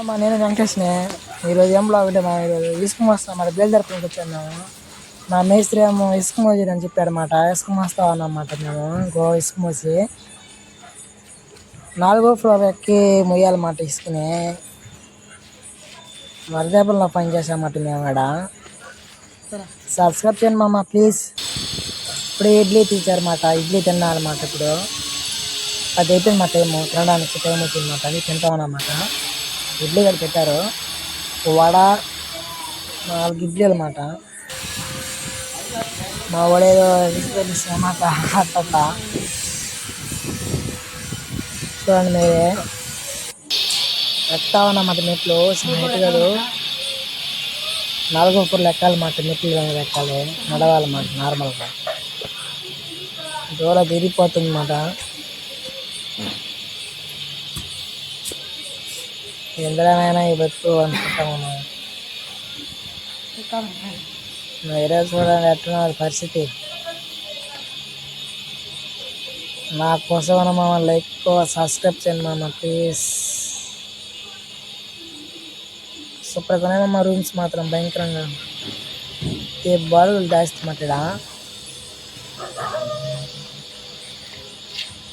అమ్మా నేను వెంకటేష్ని. ఈరోజు ఏం బ్లాగ్ అంటే మా ఈరోజు ఇసుక మోస్తా మరి బయలుదేరపడానికి వచ్చాను మేము మా మేస్త్రి ఏమో ఇసుక అని చెప్పాడనమాట ఇసుక మోస్తా అన్నమాట మేము. ఇంకో ఇసుక మోసి నాలుగో ఫ్లోర్ ఎక్కి మొయ్యాలన్నమాట ఇసుకని. వరదేపల్లో పని మేము ఇక్కడ సబ్స్క్రైబ్ చేయండి మామ ప్లీజ్. ఇప్పుడు ఇడ్లీ తీసారన్నమాట ఇడ్లీ తిన్నారన్నమాట ఇప్పుడు. అది అయిపోయింది మా టైము తినడానికి టైం వచ్చింది మాట అది తింటామన్నమాట ఇడ్లీ కూడా పెట్టారు. వడ నాలుగు ఇడ్లీ అనమాట మా వాడేదో అన్నమాట అట్ట చూడండి మీరే. ఎక్తా ఉన్నమాట మెట్లు స్నేహితు గారు నాలుగు పూర్లు ఎక్కాలన్నమాట మెట్లు కానీ ఎక్కాలి నడవాలన్నమాట నార్మల్గా దూరం తిరిగిపోతుంది అన్నమాట. ఎందులోనైనా ఈ బతుకు? అనుకుంటాము మనం మీరే చూడండి ఎట్టున్నది పరిస్థితి. నా కోసం మామ లైక్ సబ్స్క్రైబ్ చేయండి మామ ప్లీజ్. సూపర్గా మా రూమ్స్ మాత్రం భయంకరంగా. ఏ బాడుగులు దాస్తామట్టడా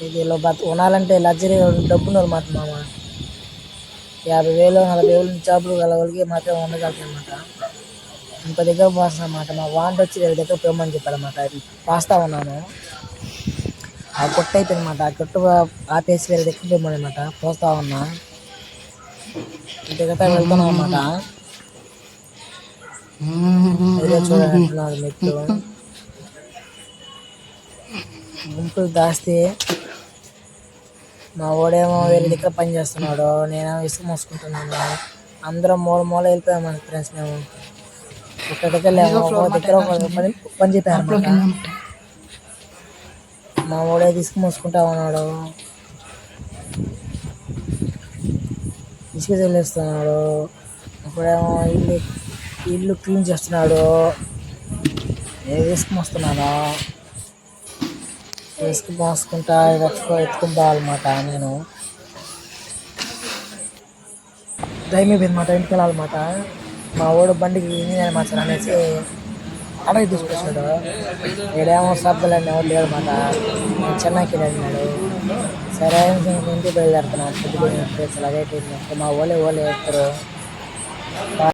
ఇది ఇలా బతు కొనాలంటే లగ్జరీ డబ్బులు మాట మామ. యాభై వేలు నలభై వేలు జాబులు గల వాళ్ళకి మాత్రం ఉండగలుగుతాయి అనమాట ఇంకో దగ్గర పోస్తాను అనమాట మా వాంట వచ్చి వేరే దగ్గర పోమని చెప్పారన్నమాట. పాస్తా ఉన్నాను. ఆ కొట్టు అయిపోయింది అనమాట ఆ కొట్టు ఆపేసి వేరే దగ్గర పోమని అనమాట పోస్తా ఉన్నా. ఇంటి వెళ్తున్నాం అనమాట ఇదే చూడండి మెట్లు. గుంపులు దాస్తే మా వాడేమో వేరే దగ్గర పని చేస్తున్నాడు నేను ఇసుక మోసుకుంటున్నాను. అందరం మూల మూల వెళ్ళిపోయాం మన ఫ్రెండ్స్ మేము. ఒక దగ్గర లేము ఒక దగ్గర పని పని చెప్పారు మా వాడే ఇసుక మోసుకుంటా ఉన్నాడు. ఇసుక చెల్లిస్తున్నాడు. ఇప్పుడేమో ఇల్లు ఇల్లు క్లీన్ చేస్తున్నాడు. నేను ఇసుక మోస్తున్నాను. వేసుకుని మోసుకుంటా ఎత్తుకో ఎత్తుకుని నేను. టైం అయిపోయింది ఇంటికి వెళ్ళాలన్నమాట. మా వాడు బండికి మా మార్చాలి అనేసి అడవి తీసుకొచ్చాడు. ఏడేమో సబ్బులన్నీ ఎవరు లేదన్నమాట. అనమాట చెన్నైకి వెళ్ళినాడు సరే ఇంటికి బయలుదేరుతున్నాను. పొద్దున్న అదే మా ఓలే ఓలే ఎత్తారు